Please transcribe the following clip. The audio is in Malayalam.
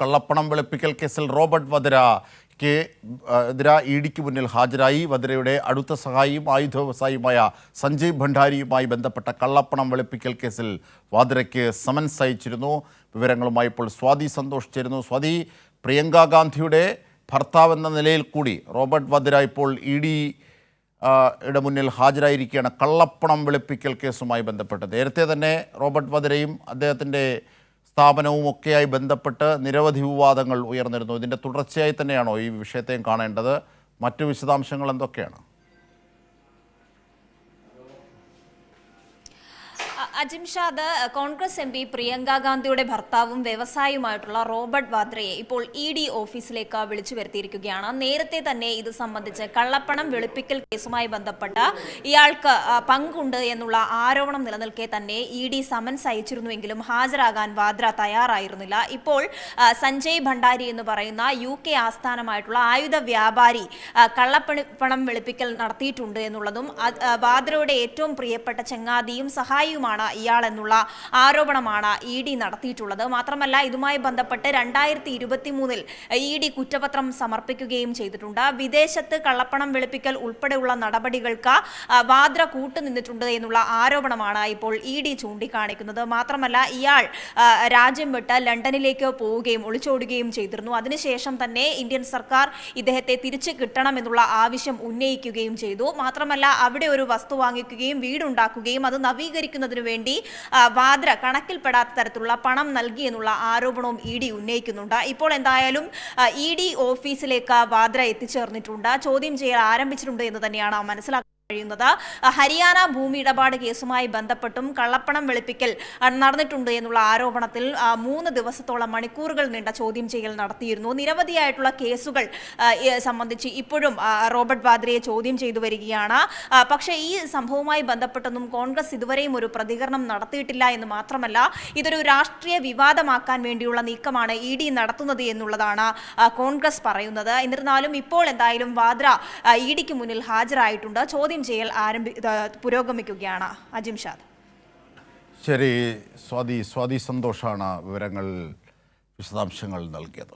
കള്ളപ്പണം വെളുപ്പിക്കൽ കേസിൽ റോബർട്ട് വധര കെ എതിരെ ഇ ഡിക്ക് മുന്നിൽ ഹാജരായി. വധരയുടെ അടുത്ത സഹായിയും ആയുധ വ്യവസായിയുമായ സഞ്ജയ് ഭണ്ഡാരിയുമായി ബന്ധപ്പെട്ട കള്ളപ്പണം വെളുപ്പിക്കൽ കേസിൽ വാദ്രയ്ക്ക് സമൻസ് അയച്ചിരുന്നു. വിവരങ്ങളുമായി ഇപ്പോൾ സ്വാതി സന്തോഷ് ചേരുന്നു. സ്വാതി പ്രിയങ്ക ഗാന്ധിയുടെ ഭർത്താവ് എന്ന നിലയിൽ കൂടി റോബർട്ട് വധര ഇപ്പോൾ ഇ ഡി യുടെ മുന്നിൽ ഹാജരായിരിക്കുകയാണ് കള്ളപ്പണം വെളുപ്പിക്കൽ കേസുമായി ബന്ധപ്പെട്ട്. നേരത്തെ തന്നെ റോബർട്ട് വദ്രയും അദ്ദേഹത്തിന്റെ സ്ഥാപനവും ഒക്കെയായി ബന്ധപ്പെട്ട് നിരവധി വിവാദങ്ങൾ ഉയർന്നിരുന്നു. ഇതിന്റെ തുടർച്ചയായി തന്നെയാണോ ഈ വിഷയത്തെയും കാണേണ്ടത്? മറ്റു വിശദാംശങ്ങൾ എന്തൊക്കെയാണ്? Ajimshad Congress M P Priyanka ഗാന്ധിയുടെ ഭർത്താവും വ്യവസായിയുമായിട്ടുള്ള റോബർട്ട് വാദ്രയെ ഇപ്പോൾ ഇ ഡി ഓഫീസിലേക്ക് വിളിച്ചു വരുത്തിയിരിക്കുകയാണ് നേരത്തെ തന്നെ ഇത് സംബന്ധിച്ച് കള്ളപ്പണം വെളുപ്പിക്കൽ കേസുമായി ബന്ധപ്പെട്ട ഇയാൾക്ക് പങ്കുണ്ട് എന്നുള്ള ആരോപണം നിലനിൽക്കെ തന്നെ ഇ ഡി സമൻസ് അയച്ചിരുന്നുവെങ്കിലും ഹാജരാകാൻ വാദ്ര തയ്യാറായിരുന്നില്ല ഇപ്പോൾ സഞ്ജയ് ഭണ്ഡാരി എന്ന് പറയുന്ന യു കെ ആസ്ഥാനമായിട്ടുള്ള ആയുധ വ്യാപാരി കള്ളപ്പണി പണം വെളുപ്പിക്കൽ നടത്തിയിട്ടുണ്ട് എന്നുള്ളതും വാദ്രയുടെ ഏറ്റവും പ്രിയപ്പെട്ട ചങ്ങാതിയും സഹായിയുമാണ് ഇയാൾ എന്നുള്ള ആരോപണമാണ് ഇ ഡി നടത്തിയിട്ടുള്ളത്. മാത്രമല്ല ഇതുമായി ബന്ധപ്പെട്ട് രണ്ടായിരത്തി ഇരുപത്തി മൂന്നിൽ ഇ ഡി കുറ്റപത്രം സമർപ്പിക്കുകയും ചെയ്തിട്ടുണ്ട്. വിദേശത്ത് കള്ളപ്പണം വെളുപ്പിക്കൽ ഉൾപ്പെടെയുള്ള നടപടികൾക്ക് വാദ്ര കൂട്ടുനിന്നിട്ടുണ്ട് എന്നുള്ള ആരോപണമാണ് ഇപ്പോൾ ഇ ഡി ചൂണ്ടിക്കാണിക്കുന്നത്. മാത്രമല്ല ഇയാൾ രാജ്യം വിട്ട് ലണ്ടനിലേക്ക് പോവുകയും ഒളിച്ചോടുകയും ചെയ്തിരുന്നു. അതിനുശേഷം തന്നെ ഇന്ത്യൻ സർക്കാർ ഇദ്ദേഹത്തെ തിരിച്ചു കിട്ടണമെന്നുള്ള ആവശ്യം ഉന്നയിക്കുകയും ചെയ്തു. മാത്രമല്ല അവിടെ ഒരു വസ്തു വാങ്ങിക്കുകയും വീടുണ്ടാക്കുകയും അത് നവീകരിക്കുന്നതിനു വേണ്ടി ആ, വാദ്ര കണക്കിൽപ്പെടാത്ത തരത്തിലുള്ള പണം നൽകി എന്നുള്ള ആരോപണവും ഇ ഡി ഉന്നയിക്കുന്നുണ്ട്. ഇപ്പോൾ എന്തായാലും ഇ ഡി ഓഫീസിലേക്ക് വാദ്ര എത്തിച്ചേർന്നിട്ടുണ്ട്. ചോദ്യം ചെയ്യൽ ആരംഭിച്ചിട്ടുണ്ട് എന്ന് തന്നെയാണ് മനസ്സിലാക്കുന്നത്. കഴിയുന്നത്. ഹരിയാന ഭൂമി ഇടപാട് കേസുമായി ബന്ധപ്പെട്ടും കള്ളപ്പണം വെളുപ്പിക്കൽ നടന്നിട്ടുണ്ട് എന്നുള്ള ആരോപണത്തിൽ മൂന്ന് ദിവസത്തോളം മണിക്കൂറുകൾ നീണ്ട ചോദ്യം ചെയ്യൽ നടത്തിയിരുന്നു. നിരവധിയായിട്ടുള്ള കേസുകൾ സംബന്ധിച്ച് ഇപ്പോഴും റോബർട്ട് വാദ്രയെ ചോദ്യം ചെയ്തു വരികയാണ്. പക്ഷേ ഈ സംഭവവുമായി ബന്ധപ്പെട്ടൊന്നും കോൺഗ്രസ് ഇതുവരെയും ഒരു പ്രതികരണം നടത്തിയിട്ടില്ല എന്ന് മാത്രമല്ല ഇതൊരു രാഷ്ട്രീയ വിവാദമാക്കാൻ വേണ്ടിയുള്ള നീക്കമാണ് ഇ ഡി നടത്തുന്നത് എന്നുള്ളതാണ് കോൺഗ്രസ് പറയുന്നത്. എന്നിരുന്നാലും ഇപ്പോൾ എന്തായാലും വാദ്ര ഇ ഡിക്ക് മുന്നിൽ ഹാജരായിട്ടുണ്ട്. ചോദ്യം ചെയ്യൽ ആരംഭി പുരോഗമിക്കുകയാണ് അജിംഷാദ് ശരി സ്വാതി സ്വാതി സന്തോഷാണ് വിവരങ്ങൾ വിശദാംശങ്ങൾ നൽകിയത്.